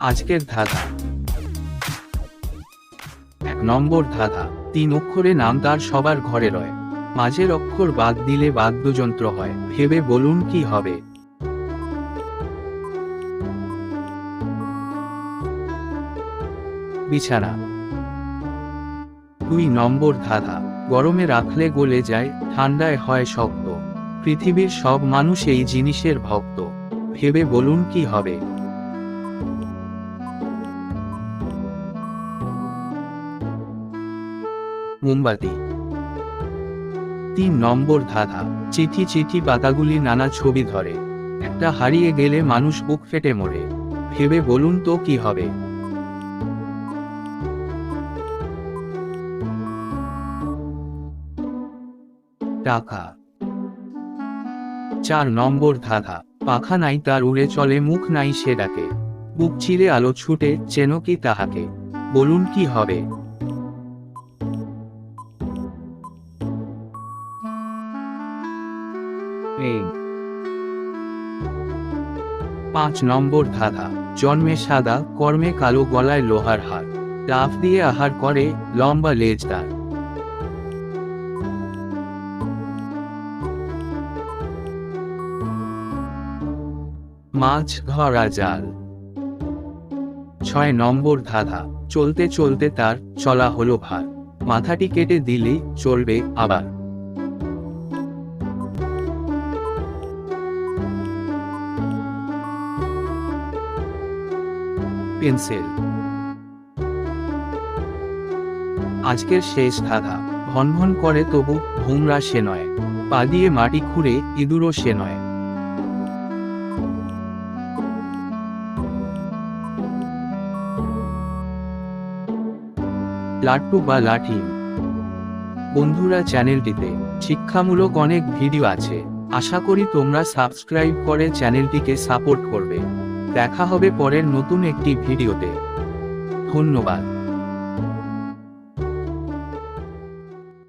আজকের ধাঁধা। এক নম্বর ধাঁধা, তিন অক্ষরে নাম তার সবার ঘরে রয়। মাঝের অক্ষর বাদ দিলে বাদ্যযন্ত্র হয়, ভেবে বলুন কি হবে? বিছানা। দুই নম্বর ধাঁধা, গরমে রাখলে গলে যায়, ঠান্ডায় হয় শক্ত পৃথিবীর সব মানুষ এই জিনিসের ভক্ত। ভেবে বলুন কি হবে? মোমবাতি। তিন নম্বর ধাঁধা। চিঠি চিঠি পাতাগুলি নানা ছবি ধরে। একটা হারিয়ে গেলে মানুষ বুক ফেটে মরে। ভেবে বলুন তো কি হবে? টাকা। চার নম্বর ধাঁধা, পাখা নাই তার উড়ে চলে, মুখ নাই সে ডাকে। বুক চিরে আলো ছুটে, চেনো কি তাহাকে? বলুন কি হবে? পাঁচ নম্বর ধাঁধা, জন্মে সাদা, কর্মে কালো গলায় লোহার হার। ডাফ দিয়ে আহার করে, লম্বা লেজ মাছ ধরা জাল ছয় নম্বর ধাঁধা, চলতে চলতে তার চলা হলো ভার। মাথাটি কেটে দিলেই চলবে আবার। পেন্সিল। আজকের শেষ ধাঁধা ভন ভন করে তবু ভুমরা সে নয়। পা দিয়ে মাটি খুঁড়ে ইঁদুরও সে নয়। লাট্টু বা লাঠি। বন্ধুরা, চ্যানেলটিতে শিক্ষামূলক অনেক ভিডিও আছে। আশা করি তোমরা সাবস্ক্রাইব করে চ্যানেলটিকে সাপোর্ট করবে। দেখা হবে পরের নতুন একটি ভিডিওতে। ধন্যবাদ।